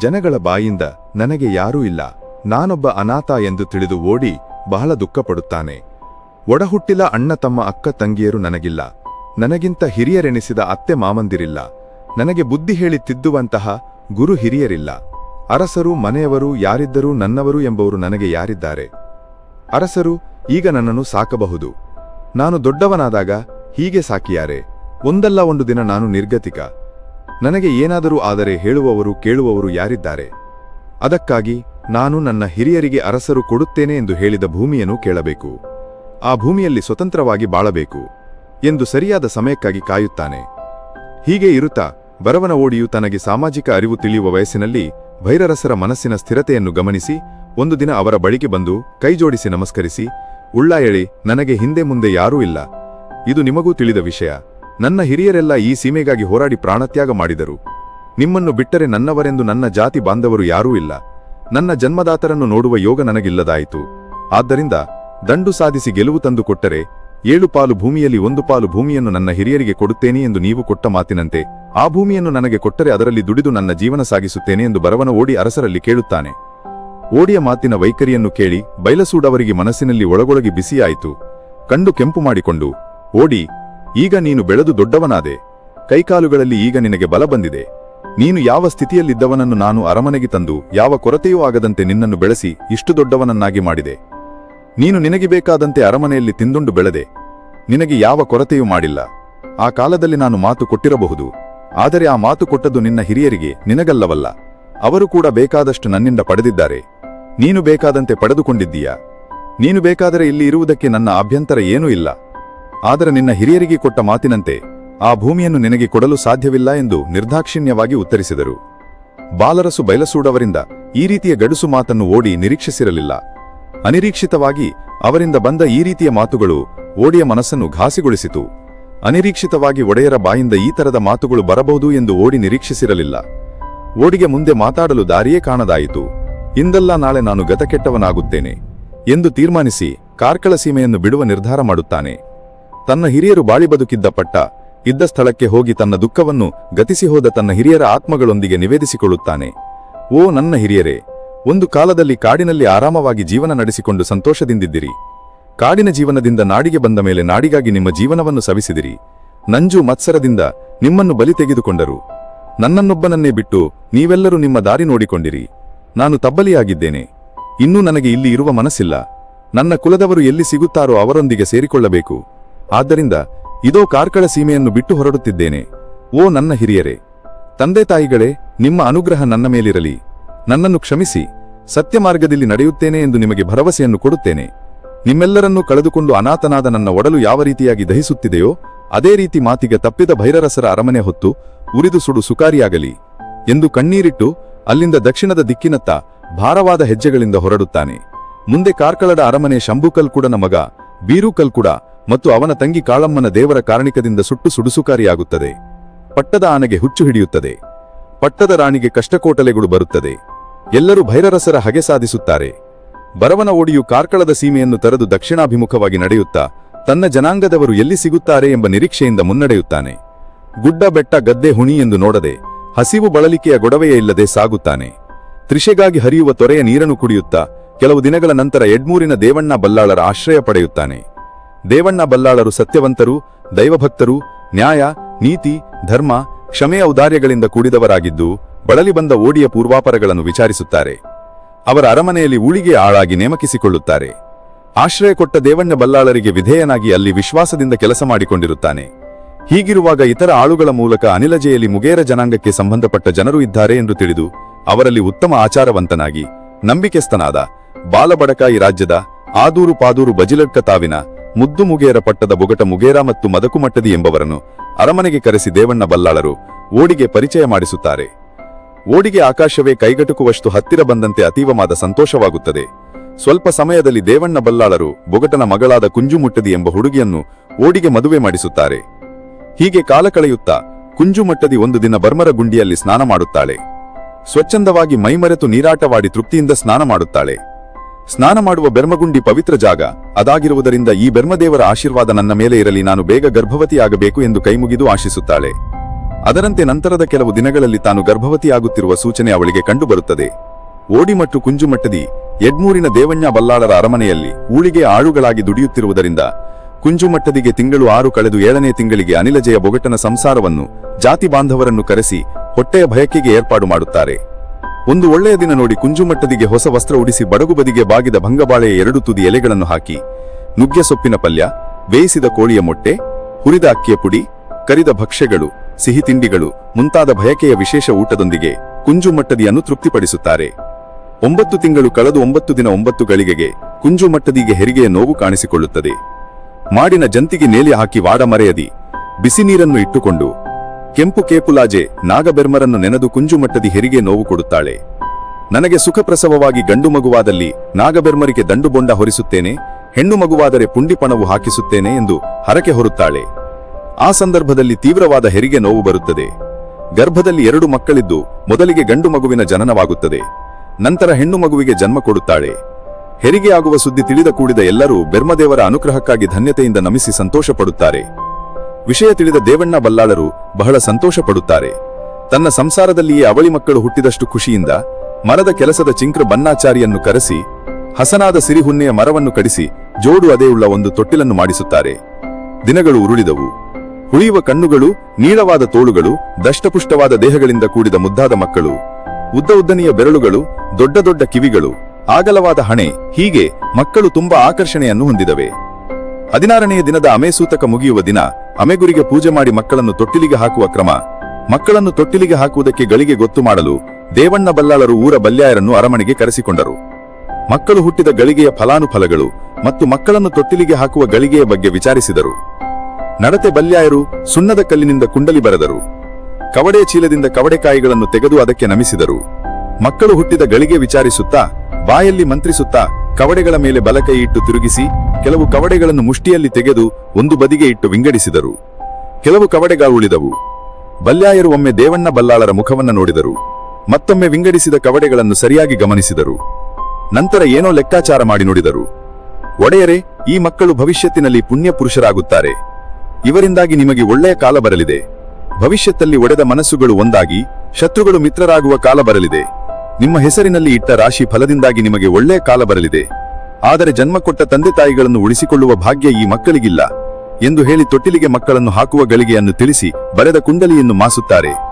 ಜನಗಳ ಬಾಯಿಂದ ನನಗೆ ಯಾರೂ ಇಲ್ಲ. ನಾನೊಬ್ಬ ಅನಾಥ ಎಂದು ತಿಳಿದು ಓಡಿ ಬಹಳ ದುಃಖಪಡುತ್ತಾನೆ. ಒಡಹುಟ್ಟಿಲ ಅಣ್ಣ ತಮ್ಮ ಅಕ್ಕ ತಂಗಿಯರು ನನಗಿಲ್ಲ. ನನಗಿಂತ ಹಿರಿಯರೆನಿಸಿದ ಅತ್ತೆ ಮಾಮಂದಿರಿಲ್ಲ. ನನಗೆ ಬುದ್ಧಿ ಹೇಳಿ ತಿದ್ದುವಂತಹ ಗುರು ಹಿರಿಯರಿಲ್ಲ. ಅರಸರು, ಮನೆಯವರು, ಯಾರಿದ್ದರೂ ನನ್ನವರು ಎಂಬವರು ನನಗೆ ಯಾರಿದ್ದಾರೆ? ಅರಸರು, ಈಗ ನನ್ನನ್ನು ಸಾಕಬಹುದು. ನಾನು ದೊಡ್ಡವನಾದಾಗ ಹೀಗೆ ಸಾಕಿಯಾರೆ. ಒಂದಲ್ಲ ಒಂದು ದಿನ ನಾನು ನಿರ್ಗತಿಕ. ನನಗೆ ಏನಾದರೂ ಆದರೆ ಹೇಳುವವರು ಕೇಳುವವರು ಯಾರಿದ್ದಾರೆ? ಅದಕ್ಕಾಗಿ ನಾನು ನನ್ನ ಹಿರಿಯರಿಗೆ ಅರಸರು ಕೊಡುತ್ತೇನೆ ಎಂದು ಹೇಳಿದ ಭೂಮಿಯನ್ನು ಕೇಳಬೇಕು. ಆ ಭೂಮಿಯಲ್ಲಿ ಸ್ವತಂತ್ರವಾಗಿ ಬಾಳಬೇಕು ಎಂದು ಸರಿಯಾದ ಸಮಯಕ್ಕಾಗಿ ಕಾಯುತ್ತಾನೆ. ಹೀಗೆ ಇರುತ್ತಾ ಬರವನ ಓಡಿಯು ತನಗೆ ಸಾಮಾಜಿಕ ಅರಿವು ತಿಳಿಯುವ ವಯಸ್ಸಿನಲ್ಲಿ ಭೈರರಸರ ಮನಸ್ಸಿನ ಸ್ಥಿರತೆಯನ್ನು ಗಮನಿಸಿ ಒಂದು ದಿನ ಅವರ ಬಳಿಗೆ ಬಂದು ಕೈಜೋಡಿಸಿ ನಮಸ್ಕರಿಸಿ, ಉಳ್ಳಾಯಳಿ, ನನಗೆ ಹಿಂದೆ ಮುಂದೆ ಯಾರೂ ಇಲ್ಲ. ಇದು ನಿಮಗೂ ತಿಳಿದ ವಿಷಯ. ನನ್ನ ಹಿರಿಯರೆಲ್ಲ ಈ ಸೀಮೆಗಾಗಿ ಹೋರಾಡಿ ಪ್ರಾಣತ್ಯಾಗ ಮಾಡಿದರು. ನಿಮ್ಮನ್ನು ಬಿಟ್ಟರೆ ನನ್ನವರೆಂದು ನನ್ನ ಜಾತಿ ಬಾಂಧವರು ಯಾರೂ ಇಲ್ಲ. ನನ್ನ ಜನ್ಮದಾತರನ್ನು ನೋಡುವ ಯೋಗ ನನಗಿಲ್ಲದಾಯಿತು. ಆದ್ದರಿಂದ ದಂಡು ಸಾಧಿಸಿ ಗೆಲುವು ತಂದು ಕೊಟ್ಟರೆ ಏಳು ಪಾಲು ಭೂಮಿಯಲ್ಲಿ ಒಂದು ಪಾಲು ಭೂಮಿಯನ್ನು ನನ್ನ ಹಿರಿಯರಿಗೆ ಕೊಡುತ್ತೇನೆ ಎಂದು ನೀವು ಕೊಟ್ಟ ಮಾತಿನಂತೆ ಆ ಭೂಮಿಯನ್ನು ನನಗೆ ಕೊಟ್ಟರೆ ಅದರಲ್ಲಿ ದುಡಿದು ನನ್ನ ಜೀವನ ಸಾಗಿಸುತ್ತೇನೆ ಎಂದು ಬರವನ ಓಡಿ ಅರಸರಲ್ಲಿ ಕೇಳುತ್ತಾನೆ. ಓಡಿಯ ಮಾತಿನ ವೈಖರಿಯನ್ನು ಕೇಳಿ ಬೈಲಸೂಡವರಿಗೆ ಮನಸ್ಸಿನಲ್ಲಿ ಒಳಗೊಳಗೆ ಬಿಸಿಯಾಯಿತು. ಕಂಡು ಕೆಂಪು ಮಾಡಿಕೊಂಡು, ಓಡಿ ಈಗ ನೀನು ಬೆಳೆದು ದೊಡ್ಡವನಾದೆ. ಕೈಕಾಲುಗಳಲ್ಲಿ ಈಗ ನಿನಗೆ ಬಲ ಬಂದಿದೆ. ನೀನು ಯಾವ ಸ್ಥಿತಿಯಲ್ಲಿದ್ದವನನ್ನು ನಾನು ಅರಮನೆಗೆ ತಂದು, ಯಾವ ಕೊರತೆಯೂ ಆಗದಂತೆ ನಿನ್ನನ್ನು ಬೆಳೆಸಿ, ಇಷ್ಟು ದೊಡ್ಡವನನ್ನಾಗಿ ಮಾಡಿದೆ. ನೀನು ನಿನಗೆ ಬೇಕಾದಂತೆ ಅರಮನೆಯಲ್ಲಿ ತಿಂದುಂಡು ಬೆಳೆದೆ. ನಿನಗೆ ಯಾವ ಕೊರತೆಯೂ ಮಾಡಿಲ್ಲ. ಆ ಕಾಲದಲ್ಲಿ ನಾನು ಮಾತು ಕೊಟ್ಟಿರಬಹುದು. ಆದರೆ ಆ ಮಾತು ಕೊಟ್ಟದ್ದು ನಿನ್ನ ಹಿರಿಯರಿಗೆ, ನಿನಗಲ್ಲವಲ್ಲ. ಅವರು ಕೂಡ ಬೇಕಾದಷ್ಟು ನನ್ನಿಂದ ಪಡೆದಿದ್ದಾರೆ. ನೀನು ಬೇಕಾದಂತೆ ಪಡೆದುಕೊಂಡಿದ್ದೀಯಾ? ನೀನು ಬೇಕಾದರೆ ಇಲ್ಲಿ ಇರುವುದಕ್ಕೆ ನನ್ನ ಅಭ್ಯಂತರ ಏನೂ ಇಲ್ಲ. ಆದರೆ ನಿನ್ನ ಹಿರಿಯರಿಗೆ ಕೊಟ್ಟ ಮಾತಿನಂತೆ ಆ ಭೂಮಿಯನ್ನು ನಿನಗೆ ಕೊಡಲು ಸಾಧ್ಯವಿಲ್ಲ ಎಂದು ನಿರ್ದಾಕ್ಷಿಣ್ಯವಾಗಿ ಉತ್ತರಿಸಿದರು. ಬಾಲರಸು ಬೈಲಸೂಡವರಿಂದ ಈ ರೀತಿಯ ಗಡುಸು ಮಾತನ್ನು ಓಡಿ ನಿರೀಕ್ಷಿಸಿರಲಿಲ್ಲ. ಅನಿರೀಕ್ಷಿತವಾಗಿ ಅವರಿಂದ ಬಂದ ಈ ರೀತಿಯ ಮಾತುಗಳು ಓಡಿಯ ಮನಸ್ಸನ್ನು ಘಾಸಿಗೊಳಿಸಿತು. ಅನಿರೀಕ್ಷಿತವಾಗಿ ಒಡೆಯರ ಬಾಯಿಂದ ಈ ತರದ ಮಾತುಗಳು ಬರಬಹುದು ಎಂದು ಓಡಿ ನಿರೀಕ್ಷಿಸಿರಲಿಲ್ಲ. ಓಡಿಗೆ ಮುಂದೆ ಮಾತಾಡಲು ದಾರಿಯೇ ಕಾಣದಾಯಿತು. ಇಂದಲ್ಲ ನಾಳೆ ನಾನು ಗತಕೆಟ್ಟವನಾಗುತ್ತೇನೆ ಎಂದು ತೀರ್ಮಾನಿಸಿ ಕಾರ್ಕಳ ಸೀಮೆಯನ್ನು ಬಿಡುವ ನಿರ್ಧಾರ ಮಾಡುತ್ತಾನೆ. ತನ್ನ ಹಿರಿಯರು ಬಾಳಿ ಬದುಕಿದ್ದ ಪಟ್ಟ, ಇದ್ದ ಸ್ಥಳಕ್ಕೆ ಹೋಗಿ ತನ್ನ ದುಃಖವನ್ನು ಗತಿಸಿ ಹೋದ ತನ್ನ ಹಿರಿಯರ ಆತ್ಮಗಳೊಂದಿಗೆ ನಿವೇದಿಸಿಕೊಳ್ಳುತ್ತಾನೆ. ಓ ನನ್ನ ಹಿರಿಯರೇ, ಒಂದು ಕಾಲದಲ್ಲಿ ಕಾಡಿನಲ್ಲಿ ಆರಾಮವಾಗಿ ಜೀವನ ನಡೆಸಿಕೊಂಡು ಸಂತೋಷದಿಂದಿದ್ದಿರಿ. ಕಾಡಿನ ಜೀವನದಿಂದ ನಾಡಿಗೆ ಬಂದ ಮೇಲೆ ನಾಡಿಗಾಗಿ ನಿಮ್ಮ ಜೀವನವನ್ನು ಸವಿಸಿದಿರಿ. ನಂಜು ಮತ್ಸರದಿಂದ ನಿಮ್ಮನ್ನು ಬಲಿ ತೆಗೆದುಕೊಂಡರು. ನನ್ನನ್ನೊಬ್ಬನನ್ನೇ ಬಿಟ್ಟು ನೀವೆಲ್ಲರೂ ನಿಮ್ಮ ದಾರಿ ನೋಡಿಕೊಂಡಿರಿ. ನಾನು ತಬ್ಬಲಿಯಾಗಿದ್ದೇನೆ. ಇನ್ನೂ ನನಗೆ ಇಲ್ಲಿ ಇರುವ ಮನಸ್ಸಿಲ್ಲ. ನನ್ನ ಕುಲದವರು ಎಲ್ಲಿ ಸಿಗುತ್ತಾರೋ ಅವರೊಂದಿಗೆ ಸೇರಿಕೊಳ್ಳಬೇಕು. ಆದ್ದರಿಂದ ಇದೋ ಕಾರ್ಕಳ ಸೀಮೆಯನ್ನು ಬಿಟ್ಟು ಹೊರಡುತ್ತಿದ್ದೇನೆ. ಓ ನನ್ನ ಹಿರಿಯರೇ, ತಂದೆ ತಾಯಿಗಳೇ, ನಿಮ್ಮ ಅನುಗ್ರಹ ನನ್ನ ಮೇಲಿರಲಿ. ನನ್ನನ್ನು ಕ್ಷಮಿಸಿ, ಸತ್ಯ ಮಾರ್ಗದಲ್ಲಿ ನಡೆಯುತ್ತೇನೆ ಎಂದು ನಿಮಗೆ ಭರವಸೆಯನ್ನು ಕೊಡುತ್ತೇನೆ. ನಿಮ್ಮೆಲ್ಲರನ್ನೂ ಕಳೆದುಕೊಂಡು ಅನಾಥನಾದ ನನ್ನ ಒಡಲು ಯಾವ ರೀತಿಯಾಗಿ ದಹಿಸುತ್ತಿದೆಯೋ, ಅದೇ ರೀತಿ ಮಾತಿಗೆ ತಪ್ಪಿದ ಭೈರರಸರ ಅರಮನೆ ಹೊತ್ತು ಉರಿದು ಸುಡು ಸುಕಾರಿಯಾಗಲಿ ಎಂದು ಕಣ್ಣೀರಿಟ್ಟು ಅಲ್ಲಿಂದ ದಕ್ಷಿಣದ ದಿಕ್ಕಿನತ್ತ ಭಾರವಾದ ಹೆಜ್ಜೆಗಳಿಂದ ಹೊರಡುತ್ತಾನೆ. ಮುಂದೆ ಕಾರ್ಕಳದ ಅರಮನೆ ಶಂಭುಕಲ್ಕುಡನ ಮಗ ಬೀರುಕಲ್ಕುಡ ಮತ್ತು ಅವನ ತಂಗಿ ಕಾಳಮ್ಮನ ದೇವರ ಕಾರಣಿಕದಿಂದ ಸುಟ್ಟು ಸುಡುಸುಕಾರಿಯಾಗುತ್ತದೆ. ಪಟ್ಟದ ಆನೆಗೆ ಹುಚ್ಚು ಹಿಡಿಯುತ್ತದೆ. ಪಟ್ಟದ ರಾಣಿಗೆ ಕಷ್ಟಕೋಟಲೆಗಳು ಬರುತ್ತದೆ. ಎಲ್ಲರೂ ಭೈರರಸರ ಹಗೆ ಸಾಧಿಸುತ್ತಾರೆ. ಬರವನ ಓಡಿಯು ಕಾರ್ಕಳದ ಸೀಮೆಯನ್ನು ತರದು ದಕ್ಷಿಣಾಭಿಮುಖವಾಗಿ ನಡೆಯುತ್ತಾ, ತನ್ನ ಜನಾಂಗದವರು ಎಲ್ಲಿ ಸಿಗುತ್ತಾರೆ ಎಂಬ ನಿರೀಕ್ಷೆಯಿಂದ ಮುನ್ನಡೆಯುತ್ತಾನೆ. ಗುಡ್ಡ, ಬೆಟ್ಟ, ಗದ್ದೆ, ಹುಣಿ ಎಂದು ನೋಡದೆ, ಹಸಿವು ಬಳಲಿಕೆಯ ಗೊಡವೆಯ ಇಲ್ಲದೆ ಸಾಗುತ್ತಾನೆ. ತ್ರಿಷೆಗಾಗಿ ಹರಿಯುವ ತೊರೆಯ ನೀರನ್ನು ಕುಡಿಯುತ್ತಾ, ಕೆಲವು ದಿನಗಳ ನಂತರ ಎಡ್ಮೂರಿನ ದೇವಣ್ಣ ಬಲ್ಲಾಳರ ಆಶ್ರಯ ಪಡೆಯುತ್ತಾನೆ. ದೇವಣ್ಣ ಬಲ್ಲಾಳರು ಸತ್ಯವಂತರು, ದೈವಭಕ್ತರು, ನ್ಯಾಯ, ನೀತಿ, ಧರ್ಮ, ಕ್ಷಮೆಯ ಔದಾರ್ಯಗಳಿಂದ ಕೂಡಿದವರಾಗಿದ್ದು ಬಳಲಿ ಬಂದ ಓಡಿಯ ಪೂರ್ವಾಪರಗಳನ್ನು ವಿಚಾರಿಸುತ್ತಾರೆ. ಅವರ ಅರಮನೆಯಲ್ಲಿ ಉಳಿಗೆ ಆಳಾಗಿ ನೇಮಕಿಸಿಕೊಳ್ಳುತ್ತಾರೆ. ಆಶ್ರಯ ಕೊಟ್ಟ ದೇವಣ್ಣ ಬಲ್ಲಾಳರಿಗೆ ವಿಧೇಯನಾಗಿ ಅಲ್ಲಿ ವಿಶ್ವಾಸದಿಂದ ಕೆಲಸ ಮಾಡಿಕೊಂಡಿರುತ್ತಾನೆ. ಹೀಗಿರುವಾಗ ಇತರ ಆಳುಗಳ ಮೂಲಕ ಅನಿಲಜೆಯಲ್ಲಿ ಮುಗೇರ ಜನಾಂಗಕ್ಕೆ ಸಂಬಂಧಪಟ್ಟ ಜನರು ಇದ್ದಾರೆ ಎಂದು ತಿಳಿದು ಅವರಲ್ಲಿ ಉತ್ತಮ ಆಚಾರವಂತನಾಗಿ ನಂಬಿಕೆಸ್ತನಾದ ಬಾಲಬಡಕಾಯಿ ರಾಜ್ಯದ ಆದೂರು ಪಾದೂರು ಬಜಿಲಡ್ಕ ತಾವಿನ ಮುದ್ದು ಮುಗೇರ ಪಟ್ಟದ ಬೊಗಟ ಮುಗೇರ ಮತ್ತು ಮದಕುಮಟ್ಟದಿ ಎಂಬವರನ್ನು ಅರಮನೆಗೆ ಕರೆಸಿ ದೇವಣ್ಣ ಬಲ್ಲಾಳರು ಓಡಿಗೆ ಪರಿಚಯ ಮಾಡಿಸುತ್ತಾರೆ. ಓಡಿಗೆ ಆಕಾಶವೇ ಕೈಗಟುಕುವಷ್ಟು ಹತ್ತಿರ ಬಂದಂತೆ ಅತೀವವಾದ ಸಂತೋಷವಾಗುತ್ತದೆ. ಸ್ವಲ್ಪ ಸಮಯದಲ್ಲಿ ದೇವಣ್ಣ ಬಲ್ಲಾಳರು ಬೊಗಟನ ಮಗಳಾದ ಕುಂಜುಮುಟ್ಟದಿ ಎಂಬ ಹುಡುಗಿಯನ್ನು ಓಡಿಗೆ ಮದುವೆ ಮಾಡಿಸುತ್ತಾರೆ. ಹೀಗೆ ಕಾಲ ಕಳೆಯುತ್ತಾ ಕುಂಜುಮಟ್ಟದಿ ಒಂದು ದಿನ ಬರ್ಮರ ಗುಂಡಿಯಲ್ಲಿ ಸ್ನಾನ ಮಾಡುತ್ತಾಳೆ. ಸ್ವಚ್ಛಂದವಾಗಿ ಮೈಮರೆತು ನೀರಾಟವಾಡಿ ತೃಪ್ತಿಯಿಂದ ಸ್ನಾನ ಮಾಡುತ್ತಾಳೆ. ಸ್ನಾನ ಮಾಡುವ ಬೆರ್ಮಗುಂಡಿ ಪವಿತ್ರ ಜಾಗ. ಅದಾಗಿರುವುದರಿಂದ ಈ ಬೆರ್ಮದೇವರ ಆಶೀರ್ವಾದ ನನ್ನ ಮೇಲೆ ಇರಲಿ. ನಾನು ಬೇಗ ಗರ್ಭವತಿಯಾಗಬೇಕು ಎಂದು ಕೈಮುಗಿದು ಆಶಿಸುತ್ತಾಳೆ. ಅದರಂತೆ ನಂತರದ ಕೆಲವು ದಿನಗಳಲ್ಲಿ ತಾನು ಗರ್ಭವತಿಯಾಗುತ್ತಿರುವ ಸೂಚನೆ ಅವಳಿಗೆ ಕಂಡುಬರುತ್ತದೆ. ಓಡಿಮಟ್ಟು ಕುಂಜುಮಟ್ಟದಿ, ಎಡ್ಮೂರಿನ ದೇವಣ್ಣ ಬಲ್ಲಾಳರ ಅರಮನೆಯಲ್ಲಿ ಊಳಿಗೆ ಆಳುಗಳಾಗಿ ದುಡಿಯುತ್ತಿರುವುದರಿಂದ ಕುಂಜುಮಟ್ಟದಿಗೆ ತಿಂಗಳು ಆರು ಕಳೆದು ಏಳನೇ ತಿಂಗಳಿಗೆ ಅನಿಲಜೆಯ ಬೊಗಟನ ಸಂಸಾರವನ್ನು ಜಾತಿ ಬಾಂಧವರನ್ನು ಕರೆಸಿ ಹೊಟ್ಟೆಯ ಭಯಕೆಗೆ ಏರ್ಪಾಡು ಮಾಡುತ್ತಾರೆ. ಒಂದು ಒಳ್ಳೆಯ ದಿನ ನೋಡಿ ಕುಂಜುಮಟ್ಟದಿಗೆ ಹೊಸ ವಸ್ತ್ರ ಉಡಿಸಿ ಬಡಗು ಬದಿಗೆ ಬಾಗಿದ ಭಂಗಬಾಳೆಯ ಎರಡು ತುದಿ ಎಲೆಗಳನ್ನು ಹಾಕಿ, ನುಗ್ಗೆ ಸೊಪ್ಪಿನ ಪಲ್ಯ, ಬೇಯಿಸಿದ ಕೋಳಿಯ ಮೊಟ್ಟೆ, ಹುರಿದ ಅಕ್ಕಿಯ ಪುಡಿ, ಕರಿದ ಭಕ್ಷ್ಯಗಳು, ಸಿಹಿ ತಿಂಡಿಗಳು, ಮುಂತಾದ ಭಯಕೆಯ ವಿಶೇಷ ಊಟದೊಂದಿಗೆ ಕುಂಜುಮಟ್ಟದಿಯನ್ನು ತೃಪ್ತಿಪಡಿಸುತ್ತಾರೆ. ಒಂಬತ್ತು ತಿಂಗಳು ಕಳೆದು ಒಂಬತ್ತು ದಿನ ಒಂಬತ್ತು ಗಳಿಗೆಗೆ ಕುಂಜುಮಟ್ಟದಿಗೆ ಹೆರಿಗೆಯ ನೋವು ಕಾಣಿಸಿಕೊಳ್ಳುತ್ತದೆ. ಮಾಡಿನ ಜಂತಿಗೆ ನೇಲಿ ಹಾಕಿ ವಾಡ ಮರೆಯದಿ, ಬಿಸಿ ನೀರನ್ನು ಇಟ್ಟುಕೊಂಡು ಕೆಂಪು ಕೇಪುಲಾಜೆ ನಾಗಬೆರ್ಮರನ್ನು ನೆನೆದು ಕುಂಜುಮಟ್ಟದಿ ಹೆರಿಗೆ ನೋವು ಕೊಡುತ್ತಾಳೆ. ನನಗೆ ಸುಖಪ್ರಸವವಾಗಿ ಗಂಡು ಮಗುವಾದಲ್ಲಿ ನಾಗಬೆರ್ಮರಿಗೆ ದಂಡುಬೊಂಡ ಹೊರಿಸುತ್ತೇನೆ, ಹೆಣ್ಣು ಮಗುವಾದರೆ ಪುಂಡಿಪಣವು ಹಾಕಿಸುತ್ತೇನೆ ಎಂದು ಹರಕೆ ಹೊರುತ್ತಾಳೆ. ಆ ಸಂದರ್ಭದಲ್ಲಿ ತೀವ್ರವಾದ ಹೆರಿಗೆ ನೋವು ಬರುತ್ತದೆ. ಗರ್ಭದಲ್ಲಿ ಎರಡು ಮಕ್ಕಳಿದ್ದು ಮೊದಲಿಗೆ ಗಂಡು ಮಗುವಿನ ಜನನವಾಗುತ್ತದೆ. ನಂತರ ಹೆಣ್ಣು ಮಗುವಿಗೆ ಜನ್ಮ ಕೊಡುತ್ತಾಳೆ. ಹೆರಿಗೆ ಆಗುವ ಸುದ್ದಿ ತಿಳಿದ ಕೂಡಿದ ಎಲ್ಲರೂ ಬೆರ್ಮದೇವರ ಅನುಗ್ರಹಕ್ಕಾಗಿ ಧನ್ಯತೆಯಿಂದ ನಮಿಸಿ ಸಂತೋಷ ಪಡುತ್ತಾರೆ ವಿಷಯ ತಿಳಿದ ದೇವಣ್ಣ ಬಲ್ಲಾಳರು ಬಹಳ ಸಂತೋಷ ಪಡುತ್ತಾರೆ ತನ್ನ ಸಂಸಾರದಲ್ಲಿಯೇ ಅವಳಿ ಮಕ್ಕಳು ಹುಟ್ಟಿದಷ್ಟು ಖುಷಿಯಿಂದ ಮರದ ಕೆಲಸದ ಚಿಂಕ್ರ ಬನ್ನಾಚಾರಿಯನ್ನು ಕರೆಸಿ, ಹಸನಾದ ಸಿರಿಹುನ್ನೆಯ ಮರವನ್ನು ಕಡಿಸಿ ಜೋಡು ಅದೇ ಉಳ್ಳ ಒಂದು ತೊಟ್ಟಿಲನ್ನು ಮಾಡಿಸುತ್ತಾರೆ. ದಿನಗಳು ಉರುಳಿದವು. ಹುಳಿಯುವ ಕಣ್ಣುಗಳು, ನೀಳವಾದ ತೋಳುಗಳು, ದಷ್ಟಪುಷ್ಟವಾದ ದೇಹಗಳಿಂದ ಕೂಡಿದ ಮುದ್ದಾದ ಮಕ್ಕಳು, ಉದ್ದ ಉದ್ದನೆಯ ಬೆರಳುಗಳು, ದೊಡ್ಡ ದೊಡ್ಡ ಕಿವಿಗಳು, ಆಗಲವಾದ ಹಣೆ, ಹೀಗೆ ಮಕ್ಕಳು ತುಂಬಾ ಆಕರ್ಷಣೆಯನ್ನು ಹೊಂದಿದವೆ. ಹದಿನಾರನೆಯ ದಿನದ ಅಮೆಸೂತಕ ಮುಗಿಯುವ ದಿನ ಅಮೆಗುರಿಗೆ ಪೂಜೆ ಮಾಡಿ ಮಕ್ಕಳನ್ನು ತೊಟ್ಟಿಲಿಗೆ ಹಾಕುವ ಕ್ರಮ. ಮಕ್ಕಳನ್ನು ತೊಟ್ಟಿಲಿಗೆ ಹಾಕುವುದಕ್ಕೆ ಗಳಿಗೆ ಗೊತ್ತು ಮಾಡಲು ದೇವಣ್ಣ ಬಲ್ಲಾಳರು ಊರ ಬಲ್ಯಾಯರನ್ನು ಅರಮನೆಗೆ ಕರೆಸಿಕೊಂಡರು. ಮಕ್ಕಳು ಹುಟ್ಟಿದ ಗಳಿಗೆಯ ಫಲಾನುಫಲಗಳು ಮತ್ತು ಮಕ್ಕಳನ್ನು ತೊಟ್ಟಿಲಿಗೆ ಹಾಕುವ ಗಳಿಗೆಯ ಬಗ್ಗೆ ವಿಚಾರಿಸಿದರು. ನಡತೆ ಬಲ್ಯಾಯರು ಸುಣ್ಣದ ಕಲ್ಲಿನಿಂದ ಕುಂಡಲಿ ಬರೆದರು. ಕವಡೆ ಚೀಲದಿಂದ ಕವಡೆಕಾಯಿಗಳನ್ನು ತೆಗೆದು ಅದಕ್ಕೆ ನಮಿಸಿದರು. ಮಕ್ಕಳು ಹುಟ್ಟಿದ ಗಳಿಗೆ ವಿಚಾರಿಸುತ್ತಾ, ಬಾಯಲ್ಲಿ ಮಂತ್ರಿಸುತ್ತಾ ಕವಡೆಗಳ ಮೇಲೆ ಬಲಕೈ ಇಟ್ಟು ತಿರುಗಿಸಿ ಕೆಲವು ಕವಡೆಗಳನ್ನು ಮುಷ್ಟಿಯಲ್ಲಿ ತೆಗೆದು ಒಂದು ಬದಿಗೆ ಇಟ್ಟು ವಿಂಗಡಿಸಿದರು. ಕೆಲವು ಕವಡೆಗಳು ಉಳಿದವು. ಬಲ್ಯಾಯರು ಒಮ್ಮೆ ದೇವಣ್ಣ ಬಲ್ಲಾಳರ ಮುಖವನ್ನು ನೋಡಿದರು. ಮತ್ತೊಮ್ಮೆ ವಿಂಗಡಿಸಿದ ಕವಡೆಗಳನ್ನು ಸರಿಯಾಗಿ ಗಮನಿಸಿದರು. ನಂತರ ಏನೋ ಲೆಕ್ಕಾಚಾರ ಮಾಡಿ ನೋಡಿದರು. ಒಡೆಯರೆ, ಈ ಮಕ್ಕಳು ಭವಿಷ್ಯತ್ತಿನಲ್ಲಿ ಪುಣ್ಯ ಪುರುಷರಾಗುತ್ತಾರೆ ಇವರಿಂದಾಗಿ ನಿಮಗೆ ಒಳ್ಳೆಯ ಕಾಲ ಬರಲಿದೆ. ಭವಿಷ್ಯದಲ್ಲಿ ಒಡೆದ ಮನಸ್ಸುಗಳು ಒಂದಾಗಿ, ಶತ್ರುಗಳು ಮಿತ್ರರಾಗುವ ಕಾಲ ಬರಲಿದೆ. ನಿಮ್ಮ ಹೆಸರಿನಲ್ಲಿ ಇಟ್ಟ ರಾಶಿ ಫಲದಿಂದಾಗಿ ನಿಮಗೆ ಒಳ್ಳೆಯ ಕಾಲ ಬರಲಿದೆ. ಆದರೆ ಜನ್ಮ ಕೊಟ್ಟ ತಂದೆ ತಾಯಿಗಳನ್ನು ಉಳಿಸಿಕೊಳ್ಳುವ ಭಾಗ್ಯ ಈ ಮಕ್ಕಳಿಗಿಲ್ಲ. ಎಂದು ಹೇಳಿ ತೊಟ್ಟಿಲಿಗೆ ಮಕ್ಕಳನ್ನು ಹಾಕುವ ಗಳಿಗೆಯನ್ನು ತಿಳಿಸಿ, ಬರೆದ ಕುಂಡಲಿಯನ್ನು ಮಾಸುತ್ತಾರೆ.